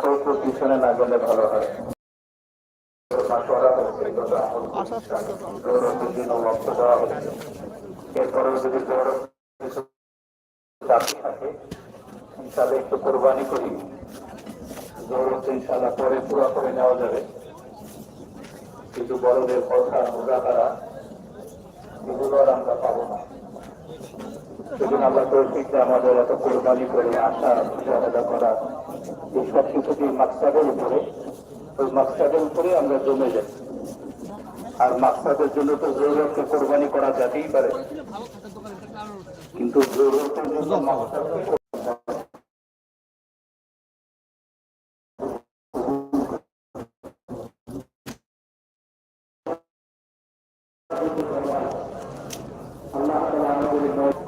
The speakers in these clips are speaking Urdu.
কেউ পিছনে না গেলে ভালো হয় একটু কোরবানি করি গৌরব ইনশাল্লাহ পরে পুরো করে নেওয়া যাবে কিন্তু বড়দের কথা ওরা তারা আর আমরা পাবো না। সেদিন আমরা তৌফিককে আমাদের এত কোরবানি করে আশা মুজাহাদা করা এই সব কিছুকে মাকসাদের উপরে, ওই মাকসাদের উপরে আমরা জমে যাই। আর মাকসাদের জন্য তো জরুরতকে কোরবানি করা যেতেই পারে। কিন্তু জরুরতের জন্য মাকসাদকে আল্লাহ তাআলা আমাদের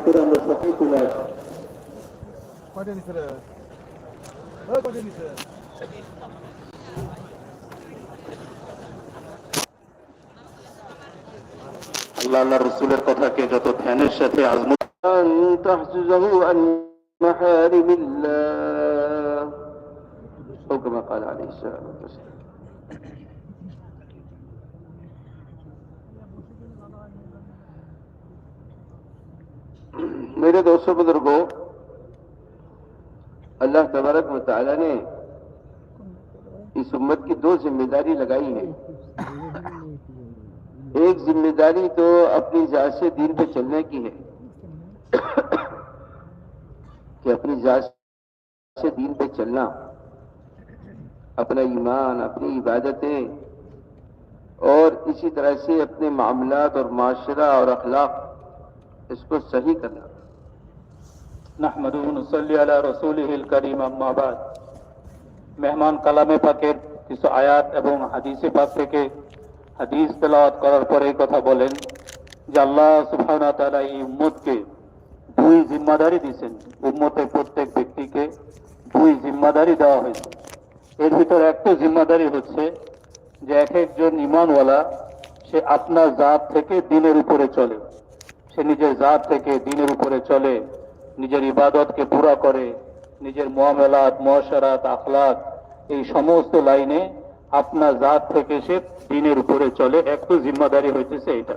করে আমরা সকলে তুলে আল্লাহ রসুলের কথাকে যত ধ্যানের সাথে আজমুত محارم الله. أو كما قال عليه السلام میرے دوستوں بزرگوں اللہ تبارک مطالعہ نے اس امت کی دو ذمہ داری لگائی ہے ایک ذمہ داری تو اپنی ذات سے دین پہ چلنے کی ہے۔ کہ اپنی ذات سے دین پہ چلنا، اپنا ایمان، اپنی عبادتیں، اور اسی طرح سے اپنے معاملات اور معاشرہ اور اخلاق اس کو صحیح کرنا۔ نحمد صلی علی رسول کریم اما بعد۔ مہمان کلام پاکر কিছু آیات এবং حدیث پاکر کے حدیث تلاوت قرار پر ایک বলেন بولن جا اللہ سبحانہ تعالی امت کے দুই জিম্মাদারি দিয়েছেন। উম্মতের প্রত্যেক ব্যক্তিকে দুই জিম্মাদারি দেওয়া হয়েছে। এর ভিতর একটা জিম্মাদারি হচ্ছে যে এক একজন ইমানওয়ালা, সে আপনার জাত থেকে দিনের উপরে চলে। সে নিজের জাত থেকে দিনের উপরে চলে, নিজের ইবাদতকে পুরা করে, নিজের মোয়ামেলাত মশারাত আখলাক, এই সমস্ত লাইনে আপনার জাত থেকে সে দিনের উপরে চলে। একটু জিম্মাদারি হইতেছে এটা।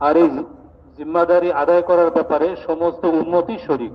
আর এই জিম্মাদারি আদায় করার ব্যাপারে সমস্ত উন্নতি শরিক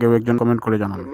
কেউ একজন কমেন্ট করে জানান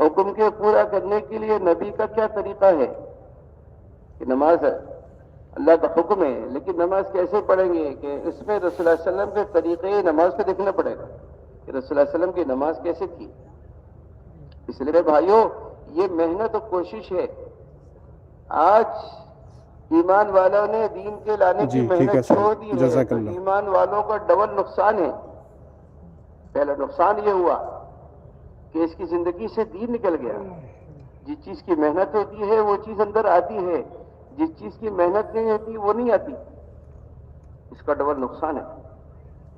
حکم کے پورا کرنے کے لیے نبی کا کیا طریقہ ہے؟ کہ نماز ہے۔ اللہ کا حکم ہے لیکن نماز کیسے پڑھیں گے کہ اس میں رسول اللہ علیہ وسلم کے طریقے نماز کو دیکھنا پڑے گا۔ کہ رسول اللہ علیہ وسلم کی نماز کیسے تھی اس لیے بھائیوں یہ محنت و کوشش ہے۔ آج ایمان والوں نے دین کے لانے جی, کی محنت چھوڑ دی ہے۔ ایمان والوں کا ڈبل نقصان ہے۔ پہلا نقصان یہ ہوا کہ اس کی زندگی سے دین نکل گیا۔ جس چیز کی محنت ہوتی ہے، وہ چیز اندر آتی ہے۔ جس چیز کی محنت نہیں ہوتی، وہ نہیں آتی۔ اس کا ڈبل نقصان ہے۔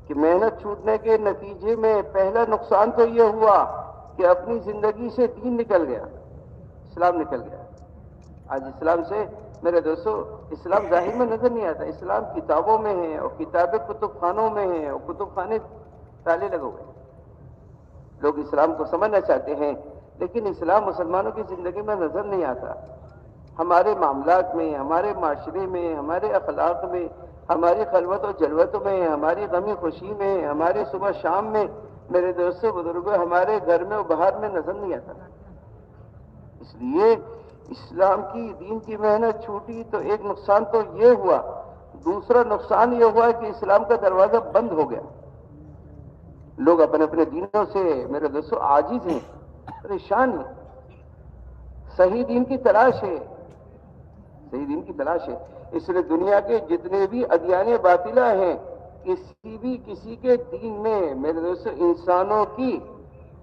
کہ محنت چھوٹنے کے نتیجے میں پہلا نقصان تو یہ ہوا کہ اپنی زندگی سے دین نکل گیا۔ اسلام نکل گیا۔ آج اسلام سے، میرے دوستو، اسلام ظاہر میں نظر نہیں آتا۔ اسلام کتابوں میں ہے اور کتابیں کتب خانوں میں ہیں اور کتب خانے تالے لگو گئے لوگ اسلام کو سمجھنا چاہتے ہیں، لیکن اسلام مسلمانوں کی زندگی میں نظر نہیں آتا۔ ہمارے معاملات میں، ہمارے معاشرے میں، ہمارے اخلاق میں، ہماری خلوت و جلوت میں، ہماری غمی خوشی میں، ہمارے صبح شام میں، میرے دوست بزرگوں، ہمارے گھر میں و باہر میں نظر نہیں آتا۔ اس لیے اسلام کی دین کی محنت چھوٹی تو ایک نقصان تو یہ ہوا۔ دوسرا نقصان یہ ہوا کہ اسلام کا دروازہ بند ہو گیا۔ لوگ اپنے اپنے دینوں سے، میرے دوستو آجیز ہیں، پریشان ہیں۔ صحیح دین کی تلاش ہے۔ صحیح دین کی تلاش ہے۔ اس لیے دنیا کے جتنے بھی ادیان باطلا ہیں، کسی بھی کسی کے دین میں، میرے دوستو، انسانوں کی،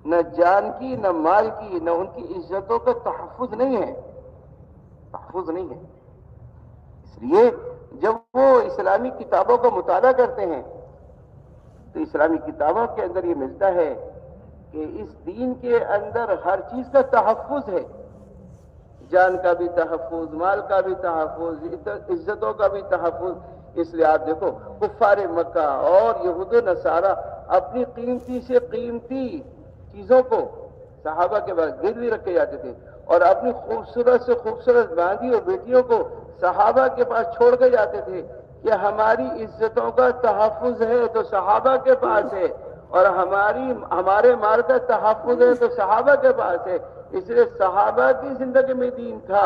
نہ جان کی، نہ مال کی، نہ ان کی عزتوں کا تحفظ نہیں ہے۔ تحفظ نہیں ہے۔ اس لیے جب وہ اسلامی کتابوں کا مطالعہ کرتے ہیں تو اسلامی کتابوں کے اندر یہ ملتا ہے کہ اس دین کے اندر ہر چیز کا تحفظ ہے۔ جان کا بھی تحفظ، مال کا بھی تحفظ عزتوں کا بھی تحفظ۔ اس لیے آپ دیکھو، کفار مکہ اور یہود نصارہ اپنی قیمتی سے قیمتی چیزوں کو صحابہ کے بعد گر بھی رکھے جاتے تھے اور اپنی خوبصورت سے خوبصورت باندھی اور بیٹیوں کو صحابہ کے پاس چھوڑ کے جاتے تھے۔ کہ ہماری عزتوں کا تحفظ ہے تو صحابہ کے پاس ہے اور ہماری ہمارے مال کا تحفظ ہے تو صحابہ کے پاس ہے اس لیے صحابہ کی زندگی میں دین تھا۔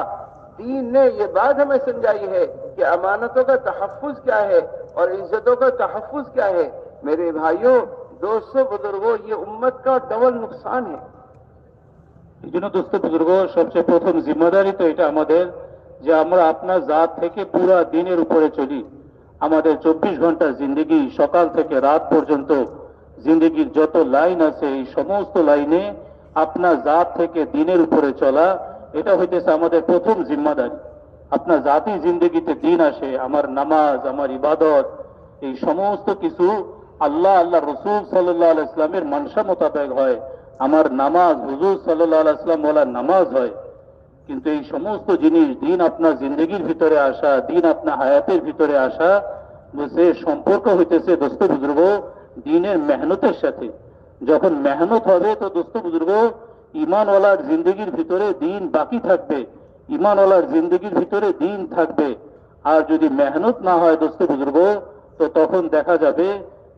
دین نے یہ بات ہمیں سمجھائی ہے کہ امانتوں کا تحفظ کیا ہے اور عزتوں کا تحفظ کیا ہے۔ میرے بھائیوں دوستوں بزرگوں یہ امت کا ڈبل نقصان ہے۔ এই জন্য بزرگوں سب سے پرتھم ذمہ داری تو আমাদের جی، ہمارا اپنا ذات تھے کہ پورا دینے উপরে چلی۔ আমাদের চব্বিশ ঘণ্টার জিন্দগি সকাল থেকে রাত পর্যন্ত জিন্দগির যত লাইন আছে, এই সমস্ত লাইনে আপনার জাত থেকে দিনের উপরে চলা, এটা হইতেছে আমাদের প্রথম জিম্মাদারি। আপনার জাতি জিন্দগিতে দিন আসে, আমার নামাজ, আমার ইবাদত, এই সমস্ত কিছু আল্লাহ আল্লাহ রসুল সাল্লাহ ইসলামের মানসা মোতাবেক হয়। আমার নামাজ, হুজুর সাল্লাহ ইসলাম বলা নামাজ হয়। কিন্তু এই সমস্ত জিনিস দিন আপনার জিন্দগির ভিতরে আসা, দিন আপনার হায়াতের ভিতরে আসা সে সম্পর্ক হইতেছে দোস্ত বুজুর্গ, দিনের মেহনতের সাথে। যখন মেহনত হবে তো দোস্ত বুজুর্গ ইমানওয়ালার জিন্দগির ভিতরে দিন বাকি থাকবে। ইমানওয়ালার জিন্দগির ভিতরে দিন থাকবে। আর যদি মেহনত না হয় দোস্ত বুজুর্গ, তো তখন দেখা যাবে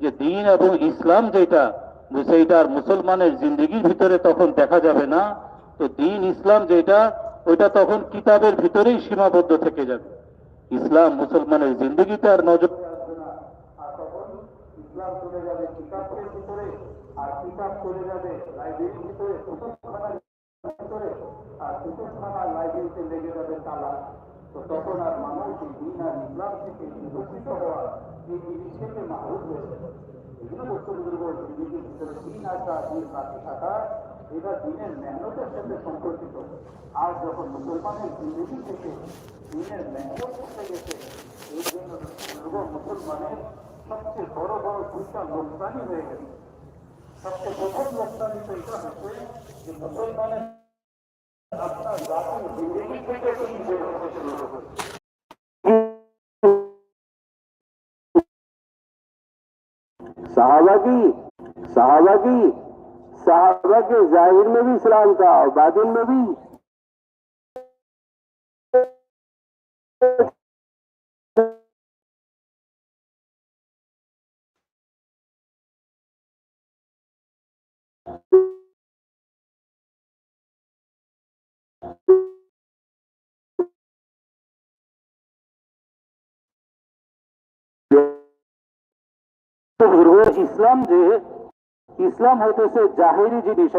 যে দিন এবং ইসলাম যেটা সেইটা আর মুসলমানের জিন্দগির ভিতরে তখন দেখা যাবে না। তো দিন ইসলাম যেটা ওইটা তখন কিতাবের ভিতরেই সীমাবদ্ধ থেকে যাবে। ইসলাম মুসলমানের জিন্দগিতে আর নজর ইসলাম মানুষ ভিতরে থাকা এবার দিনের মেহনতের সাথে সম্পর্কিত। আর যখন মুসলমানের জিন্দগি থেকে দিনের মেহনত করতে গেছে, এই জন্য মুসলমানের সবচেয়ে বড় বড় দুইটা লোকদানি হয়ে গেছে। সবচেয়ে প্রথম লোকদানি তো এটা হচ্ছে যে মুসলমানের আপনার জাতির জিন্দগি থেকে তিনি বের হতে শুরু صحابہ کے ظاہر میں بھی اسلام تھا اور باطن میں بھی۔ اسلام جو ہے ইসলাম হইতেছে জাহেরি জিনিস